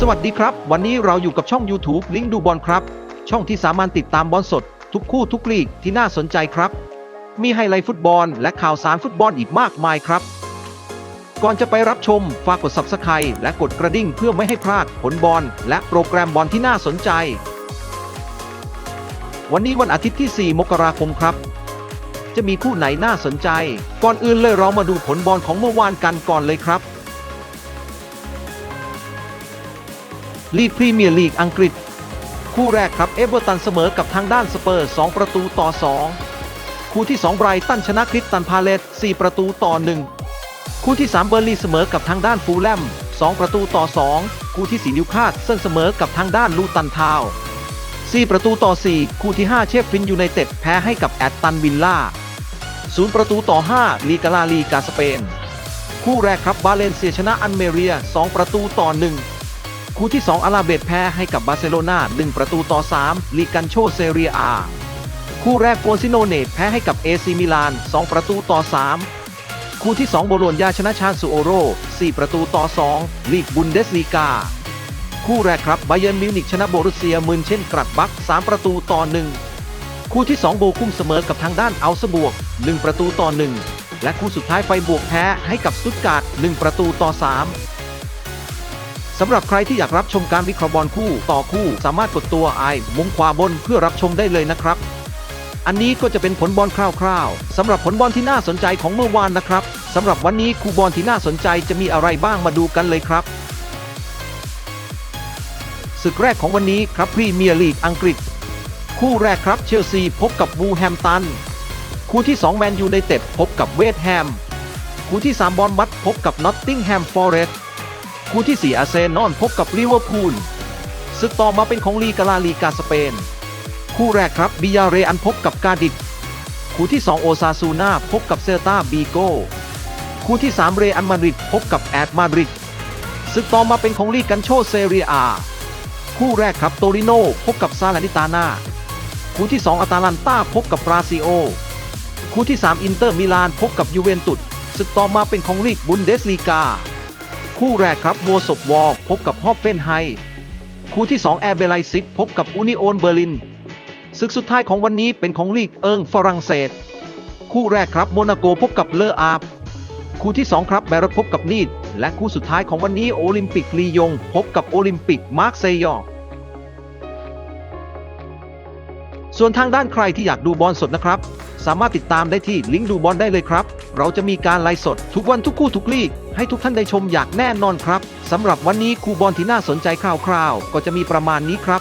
สวัสดีครับ วันนี้เราอยู่กับช่อง YouTube ลิงดูบอลครับ ช่องที่สามารถติดตามบอลสด ทุกคู่ทุกลีกที่น่าสนใจครับ มีไฮไลท์ฟุตบอลและข่าวสารฟุตบอลอีกมากมายครับ ก่อนจะไปรับชมฝากกด Subscribe และกดกระดิ่งเพื่อไม่ให้พลาดผลบอลและโปรแกรมบอลที่น่าสนใจ วันนี้วันอาทิตย์ที่ 4 มกราคมครับ จะมีคู่ไหนน่าสนใจ ก่อนอื่นเลยเรามาดูผลบอลของเมื่อวานกันก่อนเลยครับ ลีกพรีเมียร์ลีกอังกฤษ คู่แรกครับเอเวอร์ตันเสมอกับทางด้านสเปอร์ 2 ประตูต่อ 2 คู่ที่ 2 ไบรตันชนะคริสตันพาเลต4ประตูต่อ 1 คู่ที่ 3 เบอร์ลีเสมอกับทางด้านฟูลแลม 2 ประตูต่อ 2 คู่ที่ 4 นิวคาสเซิลเสมอกับทางด้านลูตันทาว4ประตูต่อ 4 คู่ที่ 5 เชฟฟินยูไนเต็ดแพ้ให้กับแอตตันวิลล่า0ประตูต่อ 5 ลีกาลาลีกาสเปน คู่แรกครับบาเลนเซียชนะอันเมเรีย 2 ประตูต่อ 1 คู่ที่ 2 อาราเบตแพ้ให้กับบาร์เซโลนา1ประตูต่อ 3 ลีกันโชเซเรียอาคู่แรกโฟซิโนเนตแพ้ให้กับเอซีมิลาน 2 ประตูต่อ 3 คู่ที่ 2 โบโลญญาชนะชาซูโอโร 4 ประตูต่อ 2 ลีกบุนเดสลีกา คู่แรกครับไบเยร์นมิวนิกชนะโบรุสเซียมืนเช่นกรัดบัก 3 ประตูต่อ 1 คู่ที่ 2 โบคุ้มเสมอกับทางด้านอัลสบวก 1 ประตูต่อ 1 และคู่สุดท้ายไฟบวกแพ้ให้กับสตุตการ์ด1ประตูต่อ 3 สำหรับใครที่อยากรับชมการวิเคราะห์บอลคู่ต่อคู่สามารถกดตัวไอมุมขวาบนเพื่อรับชมได้เลยนะครับ อันนี้ก็จะเป็นผลบอลคร่าวๆสำหรับผลบอลที่น่าสนใจของเมื่อวานนะครับสำหรับวันนี้คู่บอลที่น่าสนใจจะมีอะไรบ้างมาดูกันเลยครับศึกแรกของวันนี้ครับพรีเมียร์ลีกอังกฤษ คู่แรกครับเชลซีพบกับวูแฮมตัน คู่ที่2แมนยูไนเต็ดพบกับเวสต์แฮม คู่ที่ 3 บอลมัดพบกับนอตติงแฮมฟอเรสต์ คู่ที่ 4 อาร์เซนอลพบกับลิเวอร์พูลศึกต่อมาเป็นของลีกาลาลีกาสเปน คู่แรกครับบิยาเรอันพบกับกาดิดคู่ที่ 2 โอซาซูนาพบกับเซลตาบีโกคู่ที่ 3 เรอันมาดริดพบกับแอดมาดริดศึกต่อมาเป็นของลีกันโชเซเรียอาคู่แรกครับโตริโนพบกับซาลานิตานาคู่ที่ 2 อาตาลันตาพบกับบราซิโอ คู่ที่ 3 อินเตอร์มิลานพบกับยูเวนตุสศึกต่อมาเป็นของลีกบุนเดสลีกา คู่แรกครับบัวศพวอลพบกับฮอฟเฟนไฮ คู่ที่ 2 แอร์เบลไลซิกพบกับอูนิโอนเบอร์ลิน ศึกสุดท้ายของวันนี้เป็นของลีกเอิงฝรั่งเศส คู่แรกครับโมนาโกพบกับเลออาบคู่ที่ 2 ครับแบรดพบกับนีดและคู่สุดท้ายของวันนี้โอลิมปิกลียง พบกับโอลิมปิกมาร์กเซยอ ส่วนทางด้านใครที่อยากดูบอลสดนะครับ สามารถติดตามได้ที่ลิงก์ดูบอลได้เลยครับ เราจะมีการไลฟ์สดทุกวันทุกคู่ทุกลีก ให้ทุกท่านได้ชมอย่างแน่นอนครับสำหรับวันนี้คู่บอลที่น่าสนใจคร่าวๆ ก็จะมีประมาณนี้ครับ